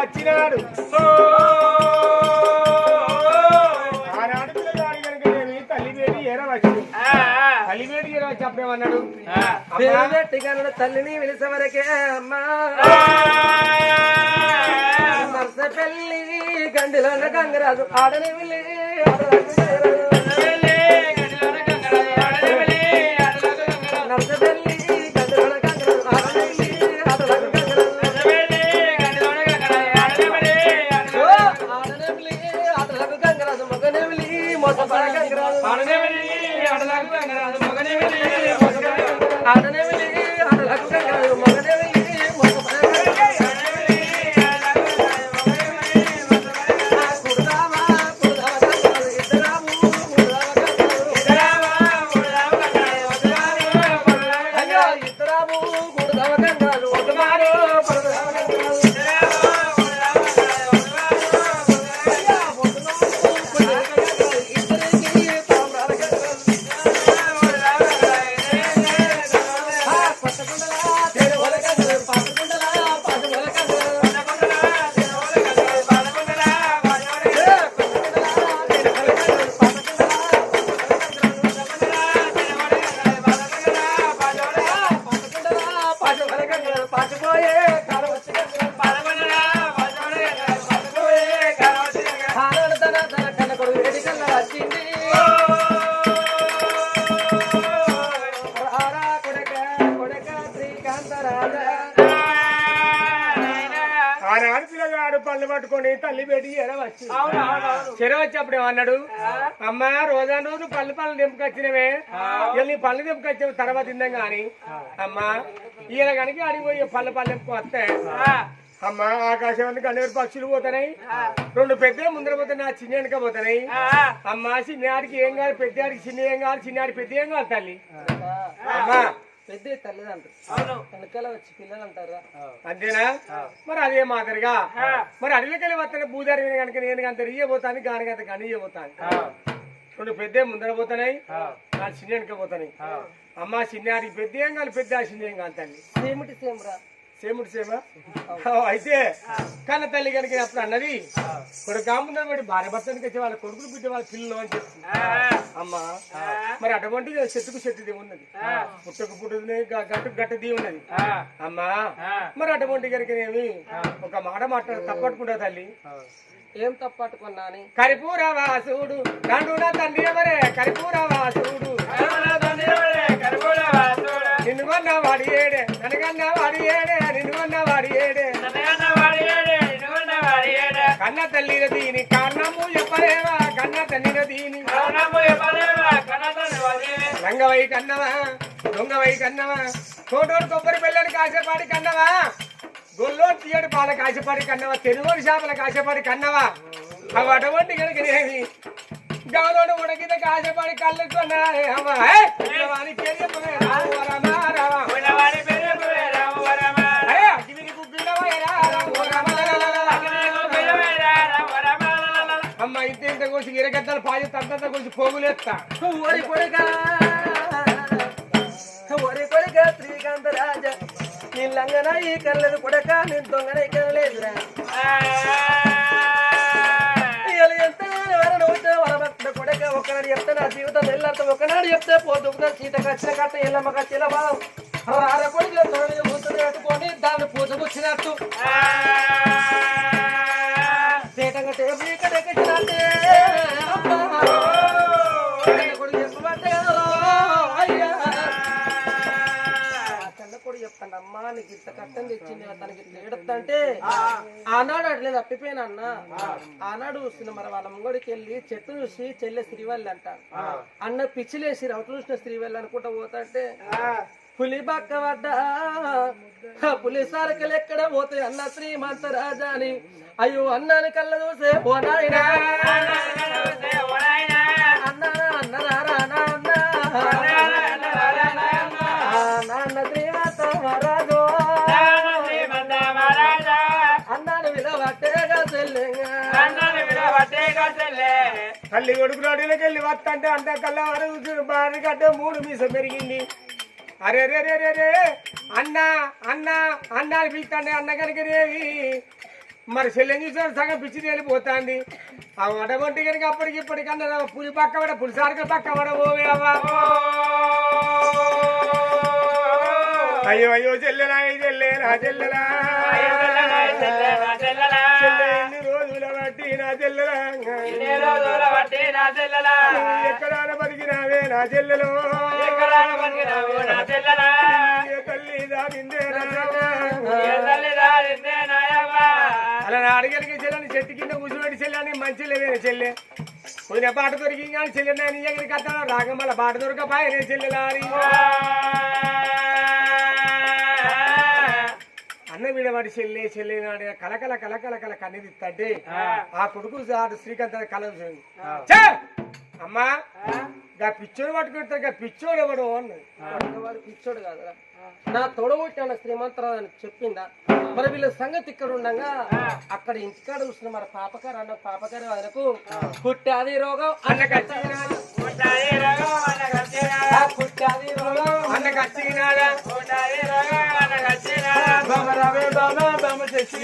వచ్చినాడు? కనుడు తల్లిని వెలిసే వరకే అమ్మా పెళ్ళి గండిలో గంగరాజు ఆడని వెళ్ళి పిల్లగాడు పళ్ళు పట్టుకొని తల్లి వేడి ఏర వచ్చి. చెర వచ్చి అప్పుడేమన్నాడు అమ్మ రోజా రోజు పళ్ళు పళ్ళు నింపుకొచ్చినవే ఇవాళ నీ పళ్ళు నింపుకొచ్చిన తర్వాత తిందాం గాని. అమ్మా ఈయన కనుక అడిగిపోయి పళ్ళు పళ్ళు నింపుకు వస్తే అమ్మ ఆకాశం అంతా గండేరు పక్షులు పోతున్నాయి. రెండు పెద్ద ముందర పోతున్నాయి చిన్న వెనక పోతున్నాయి. అమ్మ చిన్నాడికి ఏం కాదు పెద్దాడికి చిన్న ఏం కాదు చిన్నాడి పెద్ద ఏం కాదు తల్లి? అమ్మా పెద్ద తల్లిదండ్రులు వెనకాల వచ్చి పిల్లలు అంటారా అంతేనా? మరి అదే మాదిరిగా. మరి అడవికెళ్ళి వస్తాను భూదారి మీద కనుక నేను అంత రియబోతాను గానికి అంత గనియబోతాను రెండు పెద్ద ముందర పోతున్నాయి నా చిన్న వెనక పోతున్నాయి. అమ్మ చిన్నాడికి పెద్ద ఏం కాదు పెద్ద చిన్న ఏం కాదు తల్లి. సేమిటి సేమరా. సేముడు సేమ? అయితే కన్న తల్లి కనుక అప్పుడు అన్నది? కొడుకు కాముందని బట్టి భార్య భర్తనికి వచ్చి వాళ్ళ కొడుకులు బిడ్డ వాళ్ళ పిల్లలు అని చెప్పి. అమ్మా మరి అటువంటి చెట్టుకు చెట్టుది ఉన్నది. పుట్టకు పుట్టుది గట్టు గట్టుది ఉన్నది. అమ్మా మరి అటువంటి ఏమి? ఒక మాట మాట్లాడ తప్పట్టుకుంటా తల్లి. ఏం తప్పట్టుకున్నా అని? కరిపూర వాసుడు దండున తండ్రి ఎవరే కరిపూర వాసుడు నిన్ను కొన్న వాడి ఏడే ననగన్న వాడి ఏడే నిన్ను కొన్న వాడి ఏడే. కన్న తల్లిన దీని కారణము చెప్పలేవా? కన్న తల్లిన దీని. రంగవై కన్నవా? దొంగవై కన్నవా? తోటోడు కొబ్బరి పిల్లని కాసేపాడి కన్నవా? గొల్లో తీయడు పాల కాసేపాడి కన్నవా? తెలుగోడు చేపల కాసేపాడి కన్నవా? అవి అటువంటి కనుకనేమి గవలోడు ఉడకిత కాసేపాడి కళ్ళు కొన్నారే అమ్మా. రాము వరమా రామా. కోసి ఇరగద్దలు పాజి తంతంత కోసి పోగులేస్తా. ఒరి కొడుక. ఒరి కొడుక శ్రీకాంత రాజ నీ లంగన ఈ కళ్ళదు కొడక నీ దొంగన ఇక్కడ లేదురా ఇవాళ ఎంత వరణ వచ్చే వరభక్త కొడక ఒకనాడు చెప్తే నా జీవితం వెళ్ళారు ఒకనాడు చెప్తే పోతున్నా సీతకు వచ్చిన కట్ట ఎల్లమ్మక చిలబాం ఆర కొడుకుల తొడలు ముద్దులు పెట్టుకొని దాన్ని పూజకొచ్చినట్టు ఏడుతుంటే ఆనాడు అట్లేదు తప్పిపోయినా అన్న. ఆనాడు చూస్తున్న మరి వాళ్ళ ముంగడికి వెళ్ళి చెట్టు చూసి చెల్లె శ్రీవల్లి అంట. అన్న పిచ్చిలేసి రౌతు చూసిన శ్రీవల్లి అనుకుంటా పోతాంటే పులి బక్క పడ్డా పులి సారకలు ఎక్కడ పోతాయి అన్న శ్రీమంత రాజా అని అయ్యో అన్నాని కళ్ళ చూసే ఓ నాయనా. అన్న తల్లి కొడుకు అడవిలోకి వెళ్ళి వస్తంటే అంత కల్లా అడుగు భార్య కంటే మూడు మీసం పెరిగింది. అరే రే రే రే రే అన్న అన్న అన్న అని పిలుస్తాండే అన్న కనుక మరి చెల్లెని చూసాడు సగం పిచ్చి వెళ్ళిపోతాంది ఆ వడగొంటి కనుక అప్పటికి ఇప్పటికన్నా పులి పక్క పడ పులిసారిక పక్క పడ పోవే అవ్వ. అయ్యో అయ్యో చెల్లెలా చెల్లెలా చెల్లెలా. చెల్లె బట్టి నా చెల్లెలా? బతికినావే నా చెల్లెలో? తల్లి అలా నా అడిగడికి చెల్లెని చెట్టు కింద కూర్చోబెట్టి చెల్లెని మంచి లేదే చెల్లె. పోయిన పాట దొరికి కానీ చెల్లెని నీ ఎక్కడికి కట్టాను రాగం వల్ల పాట దొరకపాయ నే చెల్లెలా అన్న వీడవాడి చెల్లె చెల్లె నాడు కలకల కలకల కల కన్నీరు ఇస్తుంటే ఆ. కొడుకు శ్రీకాంత్. ఛే! అమ్మా గా పిచ్చోడు పట్టుకుంటారు గా పిచ్చోడు ఎవడు అన్నది వాడు పిచ్చోడు కాదురా. నా తొడగొట్టిన శ్రీమంతరావు అని చెప్పిందా? మరి వీళ్ళ సంగతి ఇక్కడ ఉండగా అక్కడ ఇంటికాడ చూసిన మరి పాపకారు అన్న పాపకారు ఆయనకు పుట్టాది రోగం ఆ పుట్టాది రోగం. అన్నకు Merdana adamı sesi.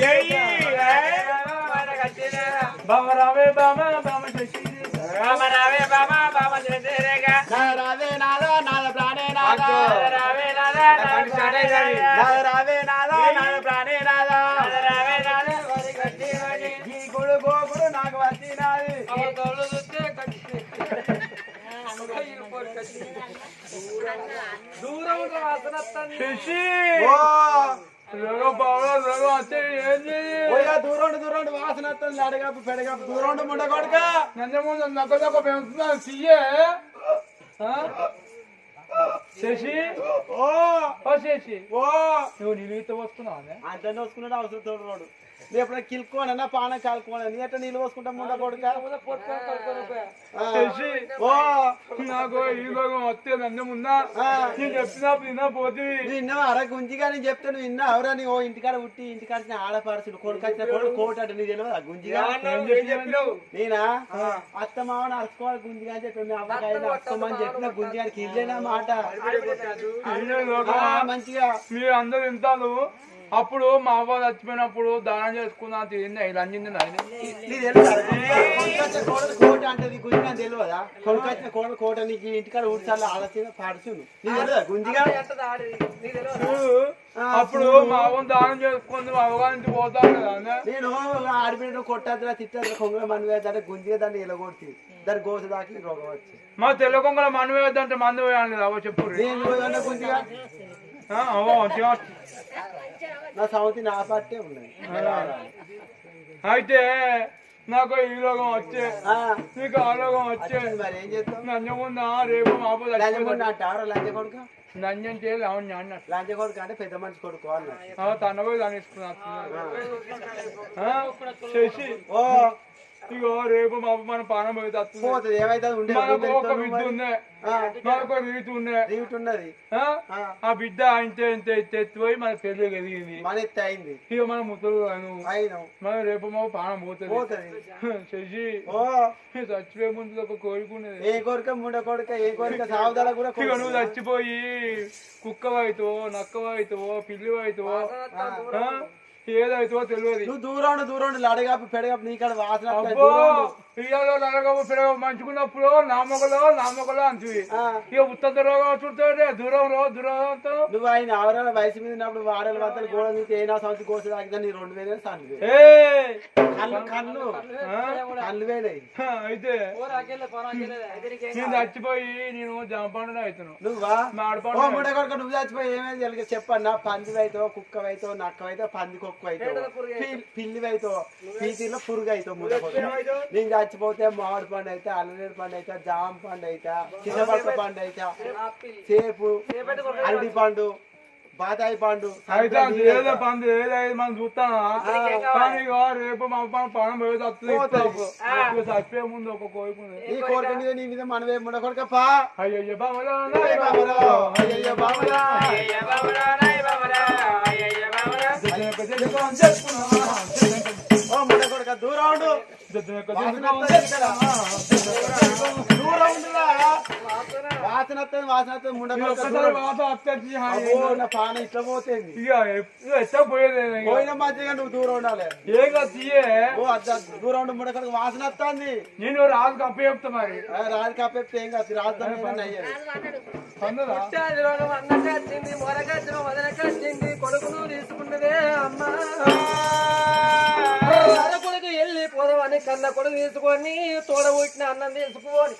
దూరండు వాసన వస్తుంది అడగపు పెడగపు దూరండు పెంచుతున్నాను సీఏ. శశి? ఓ! ఓ శశి. ఓ! నువ్వు వస్తున్నావు అంత పోసుకున్నాడు అవసరం తోడు నీ ఎప్పుడైనా కిల్కోనన్నా పానం కాలుకోనా నీ నీళ్ళు పోసుకుంటా ముండ కొడుక. శశి ఓ! నాకు ఈ భాగం వస్తే నన్ను ముందా. నేను చెప్పినప్పుడు విన్నా పోతివి నువ్వు విన్నావా అర గుంజిగా నేను చెప్తే నువ్వు విన్నా ఎవరా నీ ఓ ఇంటికాడ ఉట్టి ఇంటికాడ వచ్చిన ఆడపడుచుడు కొడుకు వచ్చిన కొడుకు కోట అంటే నీకు తెలియదు గుంజిగా? నేనా? అత్తమావని అసుకోవాలి గుంజిగా అని చెప్పి మీ అవ్వకాయలు అక్కమని చెప్పిన గుంజిగానికి ఇల్లేనా మాట? మంచిగా మీరు అందరు వింటారు అప్పుడు మా అవ్వ చచ్చిపోయినప్పుడు దానం చేసుకున్నా? కొడుకు వచ్చిన కోడలు కోట అంటే గుంజిగా తెలియదా? కొడుకు వచ్చిన నీకు ఇంటికాడ ఊడ్చాలి గుంజిగా? అప్పుడు మా అవ్వని దానం చేసుకుంది మా అవ్వగారికి పోతాను కదా. నేను ఆడిపోయిన కొట్టద్దురా తిట్టద్దురా కొంగల మన్ను వేద్దంటే గుంజిగా దాన్ని ఎలగొడుతుంది దాని గోస దాకి రోగం వచ్చింది. మా తెల్ల కొంగల మన వేద్దంటే మందు వేయాలి అవ్వ చెప్పు. గుంజిగా అవ్వ మంచిగా నా సౌతి నా పట్టే అయితే నాకు ఈ రోగం వచ్చే నీకు ఆ రోగం వచ్చే మరి ఏం చేస్తాం నంజముందా? రేపు మాపు లంచగొండ అంటారు లంచ కొడుక? నంజం చేయాలి అవును అన్న కొడుక అంటే పెద్ద మనిషి కొడుకు అన్న తన పోయి దాన్ని చేసి ఓ. ఇగో రేపు మాపు మన పానం పోతుంది ఏమైతే ఉండే మనకు ఒక బిడ్డ ఉంది మనకు ఒక రీతి ఉన్నది. ఆ? బిడ్డ ఇంతే ఇంత ఎత్తిపోయి మన పెళ్ళి ఎదిగింది. మన ఎత్తి అయింది. ఇక మన ముసలు మన రేపు మా పానం పోతుంది. పోతుంది. శశి ఓ. చచ్చిపోయే ముందు ఒక కోరుకునేది ఏ కోరిక ముండ కొడుక ఏ కోరిక సాగుదల కూడా ఇక నువ్వు చచ్చిపోయి కుక్కవైతో నక్కవైతో పిల్లివైతో ఏదైతో తెలియదు. నువ్వు దూరం దూరం లడగాపు పెడగాపు నీకాడ వాసన దూరం నరగవు పిరగ మంచుకున్నప్పుడు నామకలో నామకలో అంటుంది ఆ, ఇక ఉత్తర రోగం చుట్టే దూరంలో దూరంతో నువ్వు ఆయన ఆవరణ వయసు మీద ఉన్నప్పుడు వాడల వద్దలు గోడ మీద ఏ నా సంవత్సరం కోసి తాకితే నీ రెండు వేలు సార్లు వేలు. ఏ! కళ్ళు కళ్ళు. కళ్ళు వేలయి అయితే. నేను చచ్చిపోయి నేను జాంపండు అవుతాను నువ్వా? మా ఓ ఆడపండు ముడ కొడుకు నువ్వు చచ్చిపోయి ఏమేమి తెలియదు చెప్పన్నా. పందివైతో కుక్కవైతో నక్కవైతో కొడుకు నేను చచ్చిపోతే మామిడి పండు అయితే అల్లనేరు పండు అయితే జామ పండు అయితే చిన్నపక్క పండు అయితే ఆపిల్. సేపు అరటి పండు బాతాయి పండు అయితే ఏదో పంది ఏదైతే మనం చూస్తానా? కానీ రేపు మా పానం పోయి వస్తుంది చచ్చిపోయే ముందు ఒక కోరిక మీద నీ మీద మనవే ముడ కొడుక పా అయ్యయ్య అయ్యయ్య అయ్యయ్య దూరం ఉండు దూరం ఉండరా. వాసన వత్తది వాసన వత్తది ముండ పాన ఇట్లా పోతుంది. ఇక పోయేది పోయిన మధ్యగా నువ్వు దూరం ఉండాలి. ఏగా తీయే. ఓ దూరం ఉండి ముండ కొడుకు వాసన వస్తుంది నేను రాజుకు అప్ప చెప్తా మరి. రాజు కప్పెప్తే ఏం కాదు రాజధాని అయ్యేది. అన్నకచ్చింది కొడుకును తీసుకున్నదే అమ్మా. పోదామని కన్న కొడుకు తీసుకొని తోడ పుట్టిన అన్నం తీసుకొని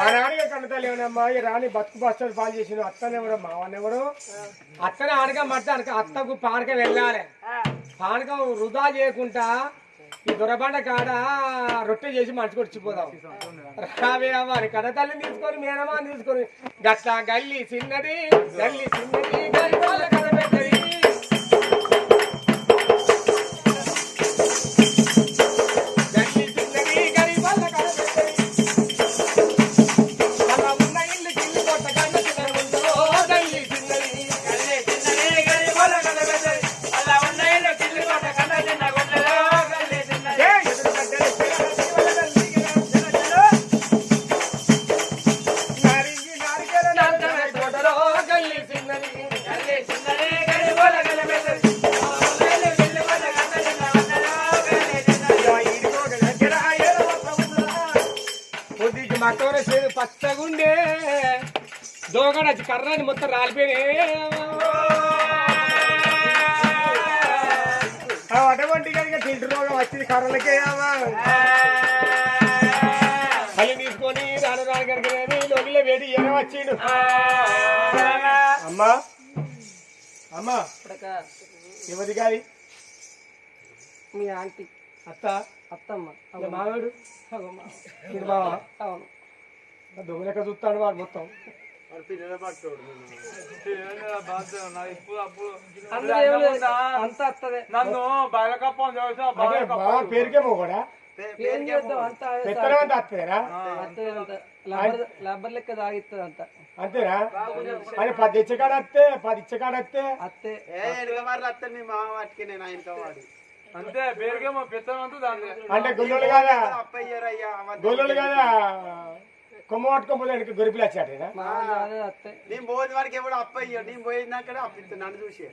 ఆనాడిగా కన్న తల్లి ఏమన్నమ్మా ఈ రాణి బతుకు బస్తాలు పాలు చేసిన అత్తనెవరు మావన్నెవరు అత్తనే ఆనక మట్ట అనక అత్తకు పానకం వెళ్ళాలి. పానకం వృధా చేయకుండా ఈ దొరబండ కాడ రొట్టె చేసి మనిషికి వచ్చిపోదాం రావే అవ్వాలి కన్న తల్లిని తీసుకొని మేనమా తీసుకొని గట్ల గల్లి చిన్నది గల్లి చిన్నది గల్లి మట్టోర చేదు పచ్చగుండే. దోగడ కర్రని మొత్తం రాలిపోయినే అటువంటి కనుక తింటు రోగం వచ్చింది కర్రలకే మళ్ళీ తీసుకొని రాను రాను కనుక లోగిలో వేడి ఏమో వచ్చిండు? అమ్మా. అమ్మా. ఎవరి గారి మీ ఆంటీ. అత్త. అత్తమ్మ. మావాడు అగో మా- ఇది బావా అవును. దొంగలెక్క చూస్తాడు వాడు మొత్తం. నన్ను బయలకప్పం చూసా పేరుకే పోకూడా లబ్బర్ లబ్బర్ లెక్క తాగిస్తుంది అంతా. అంతేనా? అని పది ఇచ్చకాడ వస్తే పది ఇచ్చకాడ అత్తే. అత్త. మీ మామ పట్టుకుని నేను ఆయనతో వాడు. అంతే పేరుకేమో పెత్తనం అంతా దాని అంటే గొల్లోళ్ళు కాదా? గొల్లోళ్ళు కాదా? కొమ్మ పట్టుకోకపోతే వెనక గొరిపిలు వచ్చాటేనా మా అదే అత్తే. నేను పోయిన వాడికి ఎవడు అప్పయ్యాడు నేను పోయినాక అప్పిస్తాను నన్ను చూసి.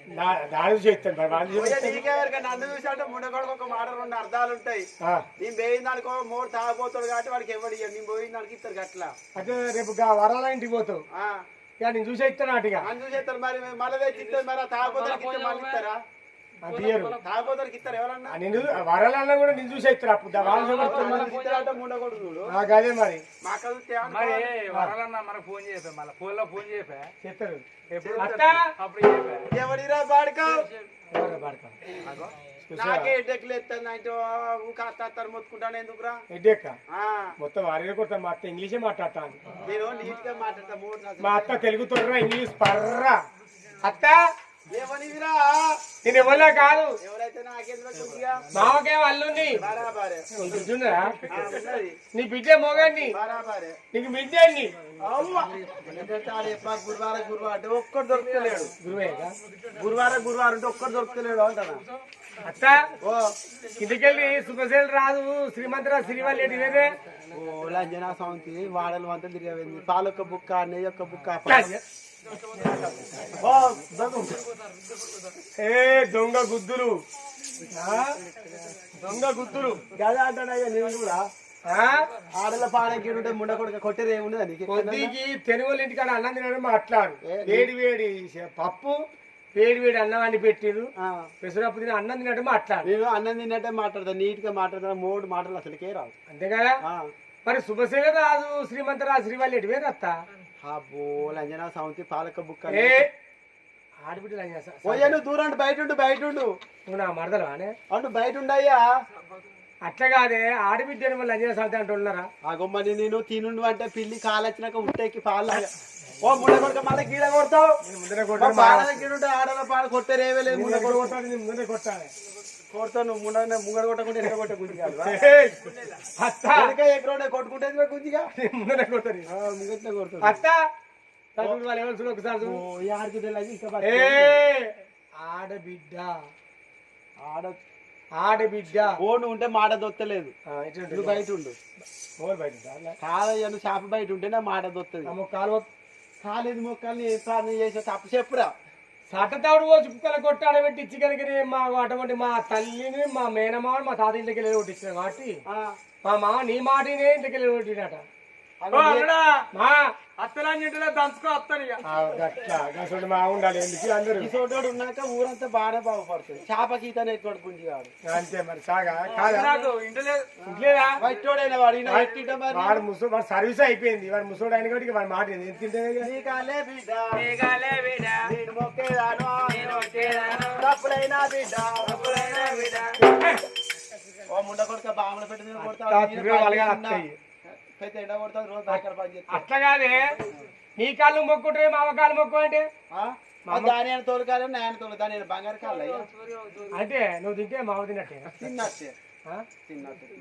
దాని చేస్తాను మరి వాళ్ళు పోయే చేస్తే- నీకే ఎవరికైనా నన్ను చూసి అంటే ముండకొడకు ఒక మాట రెండు అర్థాలు ఉంటాయి. ఆ, నేను పోయిన దానికో మూడు తాగిపోతాడు కాబట్టి వాడికి ఎవడు ఇయ్యడు. నేను పోయిన దానికి ఇస్తారు గట్లా. అయితే రేపు గా వరాల ఇంటికి పోతావు. ఆ, ఇక నేను చూసే ఇస్తాను అటుగా నన్ను చూసి ఇస్తారు మరి మళ్ళీ తెచ్చి ఇస్తారు మరి ఆ తాగిపోతానికి ఇస్తే మళ్ళీ ఇస్తారా తీయరు. తాగిపోతానికి ఇస్తారు ఎవరన్నా? ఆ నేను వరాలన్నా కూడా నేను చూసే ఇస్తారు అప్పుడు. దా- వాళ్ళు చూపెడతారు మరి. వరాలన్న మనకు ఫోన్ మళ్ళీ ఫోన్లో ఫోన్ చేయపా చేస్తారు ఎప్పుడు అత్త అప్పుడు చెప్పా ఎవడిరా బాడుకో ఎవరు పడతాం నాకే ఎడ్డెక్లు ఎత్తాను అంటే ఊకా అత్తారు మొత్తుకుంటాను ఎందుకురా? మొత్తం వారిగా కొడతాం మా అత్త ఇంగ్లీషే మాట్లాడతాను నేను నీట్గా మాట్లాడతా మూడు నాలుగు మా అత్త తెలుగు తొర్ర ఇంగ్లీష్ పర్రా. అత్త! నేను ఎవరిలా కాదు. మామకే అల్లుని బరాబరే. చూడరా? నీ బిడ్డ మోగండి నీకు బిడ్డండి గురువారం గురువారం అంటే ఒక్కడు దొరుకుతలేడు. గురువేగా గురువారం గురువారం అంటే ఒక్కడు దొరుకుతలేడు అంటానా? అత్త ఓ. ఇంటికెళ్ళి శుభశైలు రాదు. శ్రీమంతరావు శ్రీవల్లి ఏంటి వేరే ఓ లంజనా సౌంతి వాడలు అంతా తిరిగి పాలొక్క బుక్క నెయ్యి ఒక్క బుక్క. ఏ దొంగ గుద్దులు? దొంగ గుద్దులు. గదే అంటాడయ్యా నేను కూడా? ఆడల పానకి ఉంటే ముండ కొడుక కొట్టేది ఏముండదా నీకు? కొద్దికి తెలుగు ఇంటికాడ అన్నం తినడం మాట్లాడు. వేడి వేడి పప్పు వేడి వేడి అన్నం వండి పెట్టిరు ఆ, పెసరప్పు తిని అన్నం తినడం మాట్లాడు. నేను అన్నం తిన్నట్టే మాట్లాడతా నీట్గా మాట్లాడతా మూడు మాటలు అసలుకే రావు అంతే కదా మరి శుభశైల రాదు శ్రీమంతరావు శ్రీవల్లి ఏంటి వేరే అబ్బో లంజనా సౌంతి పాలక బుక్క ఆడబిడ్డలు అని చేస్తా. పోయా నువ్వు దూరం బయట ఉండు బయట ఉండు నువ్వు నా మరదలు అనే? బయట ఉండయ్యా అట్లా కాదే ఆడబిడ్డని మళ్ళీ అంజనా సాల్తే అంటున్నారా ఆ గుమ్మని నేను తినుండు అంటే పిల్లి కాలు వచ్చినాక ఉట్టేకి పాలు ఓ ముండ కొడుక మళ్ళీ గీడ కొడతావు. ముందర మా కొట్టాను పాల దగ్గర ఉంటే ఆడల పాలు కొట్టేరేవే లేదు. ముండ కొడుకు కొట్టాలి నేను ముందర కొట్టాలి. కొడతావు నువ్వు ముండ ముంగడ కొట్టకుండా ఎక్కడ కొట్టే! అత్త. ఎక్కడ కొట్టుకుంటే గుంజిగా ముందర కొట్టాలి ముంగట్నే కొడుతుంది అత్త వాళ్ళు ఎవరు చూడు ఒకసారి చూడు. ఓ యాడికి తెలియదు ఇంకా ఏ బతికే. ఆడబిడ్డ. ఆడ ఆడబిడ్డ. ఓ నువ్వు ఉంటే మాట దొత్తలేదు. నువ్వు బయట ఉండు. మోర్ బయట నువ్వు బయట ఉంటే నా మాట దొత్తది. కాలువ కాలేదు మొక్కల్ని ప్రాణం చేసే తప్పు చెప్పురా. సట్టతాడు పోసి కుక్కల కొట్టి ఆడబెట్టి ఇచ్చి కనుక మా అటువంటి మా తల్లిని మా మేనమావ మా తాత ఇంటికి వెళ్ళి కొట్టించిన కాబట్టి మా మామ నీ మాటనే ఇంటికి వెళ్ళి కొట్టినట దంచుకో అత్తని ఇక. ఆ, గట్లా. గసోడు మా ఉండాలి. ఎందుకు అందరూ? ఈ చోటోడు ఉన్నాక ఊరంతా బాగానే బాగుపడుతుంది. చేప గీతనే ఎక్కువ గుంజి కాడు అంతే మరి సాగా? కాదా? ఇంట్లేదా? వాడు ముసు వాడు సర్వీస్ అయిపోయింది. వాడు ముసోడు అయిన కాబట్టి వాడి మాట ఎంత తింటే నీకాలే బిడ్డ. నేను మొక్కేదాను. తప్పులైనా బిడ్డ. ఓ ముండ కొడుక బామల పెట్టి పెద్ద ఎండ కొడతాడు రోజు బయట పని చేస్తా. అట్లా కాదే. నీ కాళ్ళు మొక్కుంటే మామ కాళ్ళు మొక్కు అంటే? దాని ఆయన తోలుకాలి నాయన తోలు దాని బంగారు కాళ్ళు అంటే నువ్వు తింటే మామ తిన్నట్టే? తిన్నట్టు.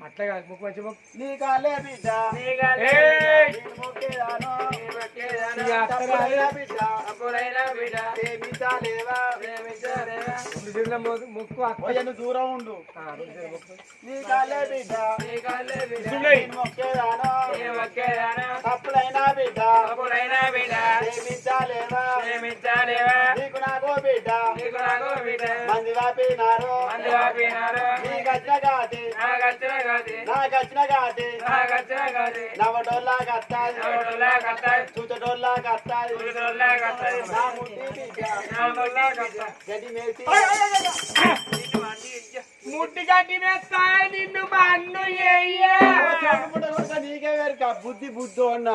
అట్లా కాదు మొక్కు మంచి మొక్కు. నీ కాలే బిడ్డ మొక్కేదాను. బిడ్డ. మొక్కు దూరం ఉండు. నీ కాలే బిడ్డ. మొక్కేదాను. తప్పులైనా బిడ్డ. ప్రేమించాలేవా? నీకు నాకో బిడ్డ. మంది వాపినారు? నీకు నా ముట్టి బిడ్డ మేసి. ముట్టి వేస్తాయి నిన్ను మా అన్ను వేరుక. బుద్ధి బుద్ధి అన్న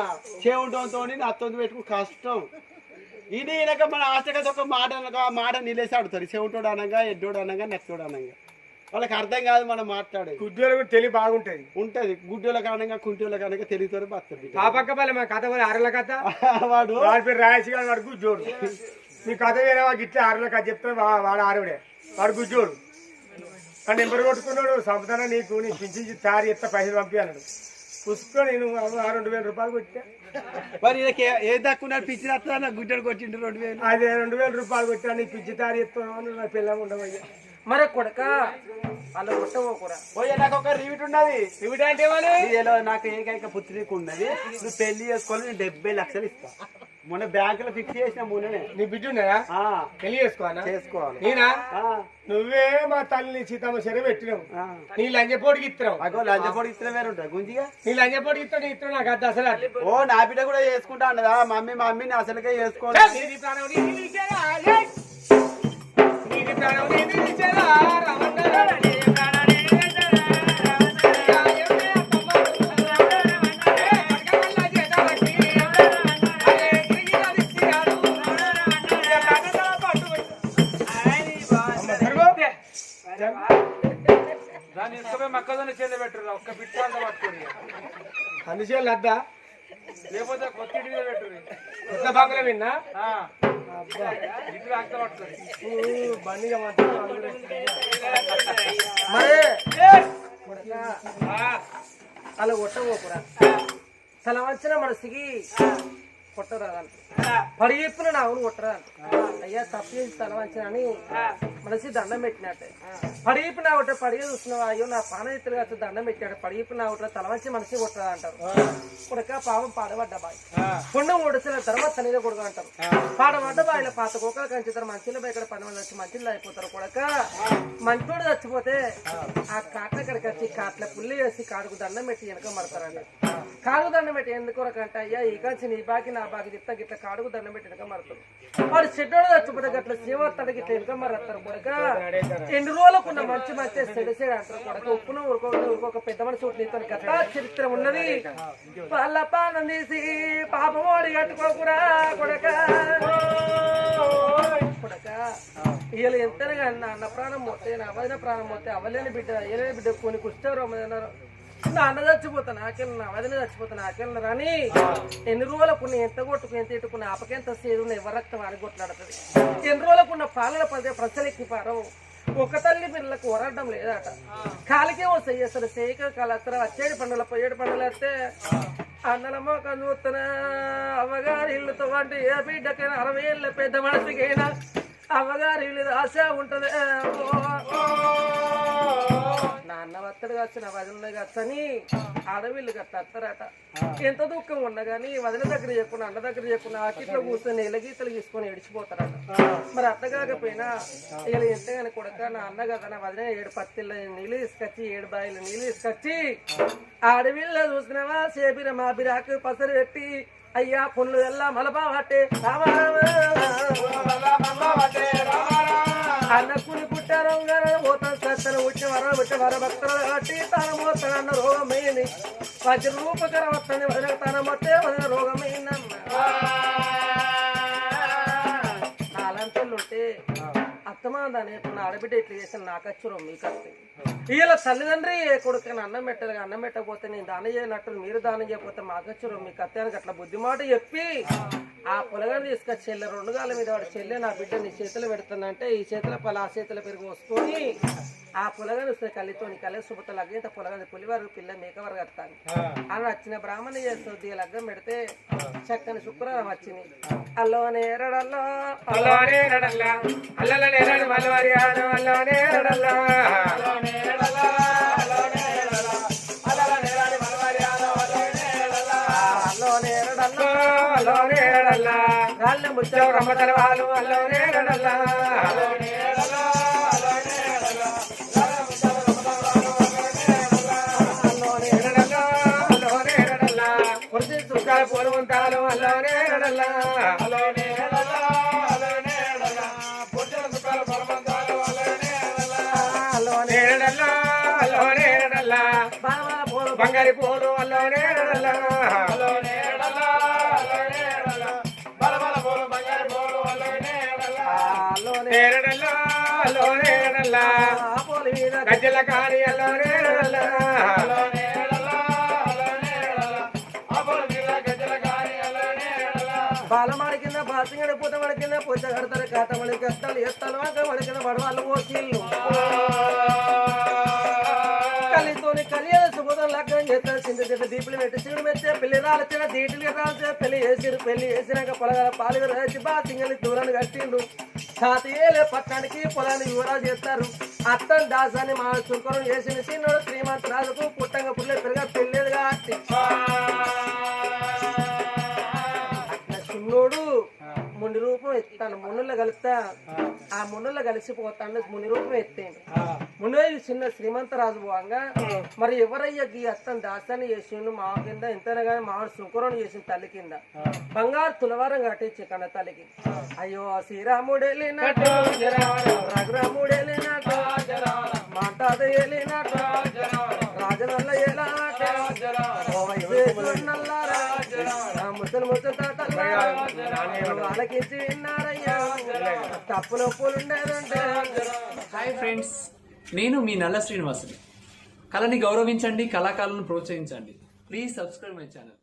చెవుడంతో నత్తుంది పెట్టుకు కష్టం. ఇది ఈయనక మన ఆశకత ఒక మాట మాట నిలేసి ఆడుతారు. చెవిటోడు అనగా ఎడ్డోడు అనగా నెత్తోడు అనగా. వాళ్ళకి అర్థం కాదు మనం మాట్లాడేది. ఉద్యోగం తెలివి బాగుంటది. ఉంటది. గుడ్డోళ్ళ కారణంగా కుంటోళ్ళ కనుక తెలియతో బతుంది ఆ పక్క పల్లె మా కథ పోయి ఆరుల కథ. వాడు? వాడి పేరు రాయసి గారు వాడు గుజ్జోడు. నీ కథ వేరే వాడికి ఇట్లా ఆరుల కథ చెప్తే వాడు ఆరుడే. వాడు గుజ్జోడు. కానీ ఎంబరు కొట్టుకున్నాడు సంపదన నీకు నీ పింఛించి తారి ఎత్త పైసలు పంపించాడు పుసుకొని నేను రెండు వేల రూపాయలు కొట్టా. మరి ఏ- దక్కున్నాడు పిచ్చి రత్న గుడ్డోడు కొట్టిండు రెండు వేలు. అదే రెండు వేల రూపాయలు కొట్టా నీ పింఛి తారి ఎత్తాను నా పిల్లలు ఉండవయ్యా. మరి కొడక? వాళ్ళు కొట్టవోకురా పోయే నాకు ఒక రివిట్ ఉన్నది. ఇవిడ అంటే నాకు ఏకైక పుత్రిక ఉన్నది. నువ్వు పెళ్ళి చేసుకోవాలి నేను డెబ్బై లక్షలు ఇస్తా. మొన్న బ్యాంకులో ఫిక్స్ చేసిన మొన్ననే. నీ బిడ్డ ఉన్నాయా ఆ, పెళ్ళి చేసుకోవాలా? చేసుకోవాలి. నేనా? ఆ, నువ్వే మా తల్లిని సీతమ్మ చెర పెట్టినావు. నీ లంజపోడికి ఇస్తున్నావు అగో లంచపొడి ఇస్తే వేరు ఉంటుంది గుంజిగా? నీ లంజపోడికి ఇస్తాడు ఇస్తాడు నాకు అర్థం అసలు అది. ఓ నా బిడ్డ కూడా చేసుకుంటా అన్నదా? మమ్మీ మమ్మీని అసలుకే చేసుకోవాలి చల్, నీది ప్రాణం నీది ఇచ్చేదా? ఏయ్! నీది ప్రాణం నీది ఇచ్చేదా? రమణ, నీది ప్రాణం నీది ఇచ్చేదా? రమణ, ఏమే అత్తమ్మ? ఏ, పడకమల్లా చేతబట్టి. అరే, తిరిగి అది ఇచ్చినాడు. ఏ, కన్నడ పట్టు. అమ్మ, జరుగు. దాన్ని ఇసుకపోయి మొక్కజొన్న చేత పెట్టరు ఒక్క బిట్ట అంత పట్టుకొని అందుచేయాలి అద్దా లేకపోతే కొత్త పెట్టరు కొత్త బాగులో విన్నా అబ్బా బండిగా మాత్రం అలా కొట్టబోకురా తల వచ్చిన మనసుకి కొట్టరాదంట పడిగిప్పున నా అవును కొట్టరా? అయ్యా తప్పు చేసి తల అని మనసి దండం పెట్టినట్టే. పడిగిప్పు నా ఒకటి పడిగి చూస్తున్నావా? అయ్యో నా పాన ఎత్తులు కాదు దండం పెట్టాడు. పడిగిప్పు నా ఒకటి తల వంచి మనసి కొట్టరా అంటారు. కొడక పాపం పాడబడ్డ బాయ్. ఒడిసిన తర్వాత తనీద కొడుకు అంటారు. పాడబడ్డ బాయిల పాత కుక్కలు కంచుతారు మంచిలో ఇక్కడ పది మంది వచ్చి మంచిలో అయిపోతారు కొడక. మంచోడు చచ్చిపోతే ఆ. కాట్ల కడికి వచ్చి కాట్ల పుల్లి వేసి కాడుకు దండం పెట్టి వెనక మడతారండి కాడుకు దండం పెట్టి ఎందుకు రకంట అయ్యా ఈ కాంచి నీ బాకి నా బాకి చెప్తా గిట్ల కాడుకు దండం పెట్టి వెనక మడతారు వాడు చెడ్డోడు చచ్చిపోతే గట్ల సీమత్తాడు గిట్ల వెనక మరస్తారు కొడక? ఎన్ని రోజులకున్న మంచి మంచి సెడిసేడు అంటారు కొడక. ఉప్పున ఊరుకో ఉరుకోక పెద్ద మనిషి ఒకటి ఇతను గత చరిత్ర ఉన్నది. వాళ్ళ పానం తీసి పాపమోడి కట్టుకోకురా కొడక. కొడక. వీళ్ళు ఎంతగా అన్న ప్రాణం పోతే నా ప్రాణం పోతే అవ్వలేని బిడ్డ ఏలేని బిడ్డ కొన్ని కుష్టారు నా అన్న చచ్చిపోతా నాకెళ్ళి నా వదిన చచ్చిపోతా నాకెళ్ళి రాని ఎన్ని రోజులకున్న ఎంత కొట్టుకు ఎంత ఇట్టుకున్న ఆపకెంత సేదు ఎవరి రక్తం అని కొట్లాడుతుంది. ఎన్ని రోజులకున్న పాలన పదే ప్రజలెక్కి పారవు ఒక తల్లి పిల్లలకు ఓరాడడం లేదట. కాలికే వస్తాయి అసలు సేక కలత్తర వచ్చేడు పండుగ పోయేడు పండుగలు వస్తే అన్నలమ్మ కనుతున్న అమ్మగారి ఇల్లుతో వంటి ఏ బిడ్డకైనా అరవై ఏళ్ళ పెద్ద మనిషికైనా అమ్మగారి ఇల్లు ఆశ ఉంటది. ఓ, ఓ. నా అన్న వత్తడు కావచ్చు నా వదిన కావచ్చు అని ఆడవిల్లు గట్ట అత్తారట ఎంత దుఃఖం ఉన్నా గానీ వదిన దగ్గర చెప్పుకున్న అన్న దగ్గర చెప్పుకున్న ఆకిట్లో కూర్చొని ఎలగీతలు తీసుకొని ఏడిచిపోతారట మరి అత్త కాకపోయినా ఇలా ఎంతగాని కొడక నా అన్న కదా నా వదిన ఏడు పత్తిళ్ళ నీళ్ళు తీసుకొచ్చి ఏడు బాయిల నీళ్ళు తీసుకొచ్చి ఆడవిల్ల చూసినావా సేపిర మాబిరాకు పసరు పెట్టి అయ్యా పుల్లు ఎల్లా మలబా పట్టే అన్నకుని పుట్టారు పోతాను సత్తను ఉట్టి వర ఉట్టి వర భక్తులు తన రోగమైంది వజ్ర రూపకర వదిన తన మొత్తే వదిన రోగమైందన్న అత్తమాందని నా ఆడబిడ్డ ఇట్లా చేసిన నాకు వచ్చురు మీకు వస్తాయి వీళ్ళ తల్లిదండ్రి కొడుకుని అన్నం పెట్టదు అన్నం పెట్టకపోతే నేను దానం చేయనట్టు మీరు దానం చేయకపోతే మాకు వచ్చురు మీకు అత్తానికి అట్లా బుద్ధి మాట చెప్పి ఆ పొలగాన్ని తీసుకొచ్చి చెల్లె రెండు గాల మీద వాడు చెల్లె నా బిడ్డ నీ చేతిలో పెడుతుందంటే ఈ చేతుల పలు ఆ చేతుల పెరుగు వసుకొని ఆ పొలగాని వస్తే కళ్ళితోని కళ్ళ శుభత లగ్గేత పొలగాని పులివారు పిల్ల మేకవరు కడతాను. అని వచ్చిన బ్రాహ్మణ చేస్తుంది లగ్గం పెడితే చక్కని శుక్రవారం వచ్చింది. అల్లోనే ఎరడల్లో అల్లోనే రడల్లా అల్లలనే రడు మల్లవారి ఆడు అల్లోనే రడల్లా అల్లోనే రమ్మతల వాళ్ళు అల్లోనే రడల్లా అల్లోనే రడల్లా అల్లోనే రడల్లా అల్లోనే బంగారి పోలు అల్లోనే గజ్జల కాని అల్లోనే బాలమాడి కింద బాసింగడి పూత మడి కింద పూజ కడతారు కాత మడి కష్టాలు ఎత్తాలు వంక మడి కింద పడవాళ్ళు ఓసీళ్ళు శుభదం చేస్తారు చింత చింత దీపులు పెట్టి సిగుడు మెచ్చే పెళ్ళి రాల్చిన దీటులు రాల్చే పెళ్ళి చేసిరు పెళ్ళి చేసినాక పొలగాల పాలు రాసి బాసింగలి దూరాన్ని కట్టిండు. తాతయ్యలే పక్కనికి పొలాన్ని యువరాజు చేస్తారు. అత్తం దాసాన్ని మా చుక్కరం చేసిన చిన్నోడు శ్రీమంత్ రాజుకు పుట్టంగా పుల్లే పెరిగా పెళ్ళేది కాబట్టి. రూపం ఎత్తాను మునుల్లో కలుపుతా ఆ మునుల్లో కలిసిపోతాను. ముని రూపం ఎత్తాను. ముని చిన్న శ్రీమంత రాజు పోగా మరి ఎవరయ్యా గీ అత్తం దాస్తాన్ని చేసిండు? మా కింద ఎంతైనా కానీ మామిడి శుక్రం చేసిన తల్లి కింద. బంగారు తులవారం కట్టించి కన్న తల్లికి. అయ్యో శ్రీరాముడు. వెళ్ళినట్టు రఘురాముడు వెళ్ళినట్టు మాటాద వెళ్ళినట్టు రాజనల్ల ఎలాట ఓ వైద్యున్నల్లారా, ఆ ముసలి ముసలి తాతల్లారా, విన్నారయ్యా. తప్పు నొప్పులుండేదంటే హాయ్ ఫ్రెండ్స్ నేను మీ నల్ల శ్రీనివాసుని. కళని గౌరవించండి కళాకారులను ప్రోత్సహించండి. Please subscribe my channel.